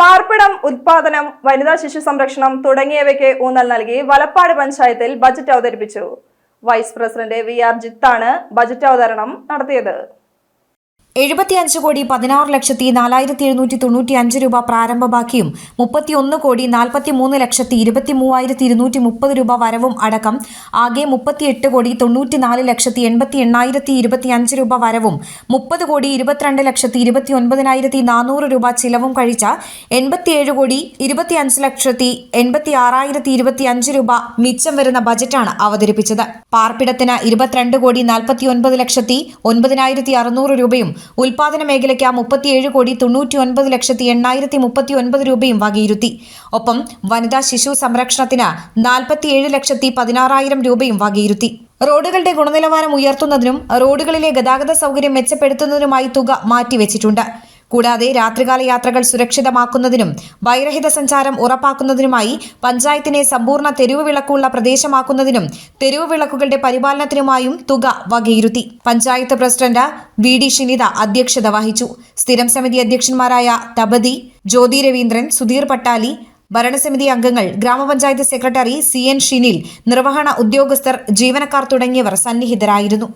പാർപ്പിടം ഉത്പാദനം വനിതാ ശിശു സംരക്ഷണം തുടങ്ങിയവയ്ക്ക് ഊന്നൽ നൽകി വലപ്പാട് പഞ്ചായത്തിൽ ബജറ്റ് അവതരിപ്പിച്ചു. വൈസ് പ്രസിഡന്റ് വി ആർ ജിത്താണ് ബജറ്റ് അവതരണം നടത്തിയത്. എഴുപത്തിയഞ്ച് കോടി പതിനാറ് ലക്ഷത്തി നാലായിരത്തി എഴുന്നൂറ്റി തൊണ്ണൂറ്റി അഞ്ച് രൂപ പ്രാരംഭ ബാക്കിയും മുപ്പത്തിയൊന്ന് കോടി നാൽപ്പത്തി മൂന്ന് ലക്ഷത്തി ഇരുപത്തി മൂവായിരത്തി ഇരുന്നൂറ്റി മുപ്പത് രൂപ വരവും അടക്കം ആകെ മുപ്പത്തിയെട്ട് കോടി തൊണ്ണൂറ്റി നാല് ലക്ഷത്തി എൺപത്തി എണ്ണായിരത്തി ഇരുപത്തി അഞ്ച് രൂപ വരവും മുപ്പത് കോടി ഇരുപത്തിരണ്ട് ലക്ഷത്തി ഇരുപത്തി ഒൻപതിനായിരത്തി നാനൂറ് രൂപ ചിലവും കഴിച്ച എൺപത്തിയേഴ് കോടി ഇരുപത്തി അഞ്ച് ലക്ഷത്തി എൺപത്തി ആറായിരത്തി ഇരുപത്തി അഞ്ച് രൂപ മിച്ചം വരുന്ന ബജറ്റാണ് അവതരിപ്പിച്ചത്. പാർപ്പിടത്തിന് ഇരുപത്തിരണ്ട് കോടി നാൽപ്പത്തി ഒൻപത് ലക്ഷത്തി ഒൻപതിനായിരത്തി അറുന്നൂറ് രൂപയും ഉൽപാദന മേഖലയ്ക്ക് മുപ്പത്തിയേഴ് കോടി തൊണ്ണൂറ്റി ഒൻപത് ലക്ഷത്തി എണ്ണായിരത്തി മുപ്പത്തി ഒൻപത് രൂപയും വകയിരുത്തി. ഒപ്പം വനിതാ ശിശു സംരക്ഷണത്തിന് നാൽപ്പത്തിയേഴ് ലക്ഷത്തി പതിനാറായിരം രൂപയും വകയിരുത്തി. റോഡുകളുടെ ഗുണനിലവാരം ഉയർത്തുന്നതിനും റോഡുകളിലെ ഗതാഗത സൗകര്യം മെച്ചപ്പെടുത്തുന്നതിനുമായി തുക മാറ്റിവെച്ചിട്ടുണ്ട്. കൂടാതെ രാത്രികാല യാത്രകൾ സുരക്ഷിതമാക്കുന്നതിനും വൈരഹിത സഞ്ചാരം ഉറപ്പാക്കുന്നതിനുമായി പഞ്ചായത്തിനെ സമ്പൂർണ തെരുവ് വിളക്കുള്ള പ്രദേശമാക്കുന്നതിനും തെരുവ് വിളക്കുകളുടെ പരിപാലനത്തിനുമായും തുക വകയിരുത്തി. Panchayat president V D Shinitha അധ്യക്ഷത വഹിച്ചു. സ്ഥിരം സമിതി അധ്യക്ഷന്മാരായ തപതി ജ്യോതി രവീന്ദ്രൻ സുധീർ പട്ടാലി ഭരണസമിതി അംഗങ്ങൾ ഗ്രാമപഞ്ചായത്ത് സെക്രട്ടറി സി എൻ ഷിനിൽ നിർവഹണ ഉദ്യോഗസ്ഥർ ജീവനക്കാർ തുടങ്ങിയവർ സന്നിഹിതരായിരുന്നു.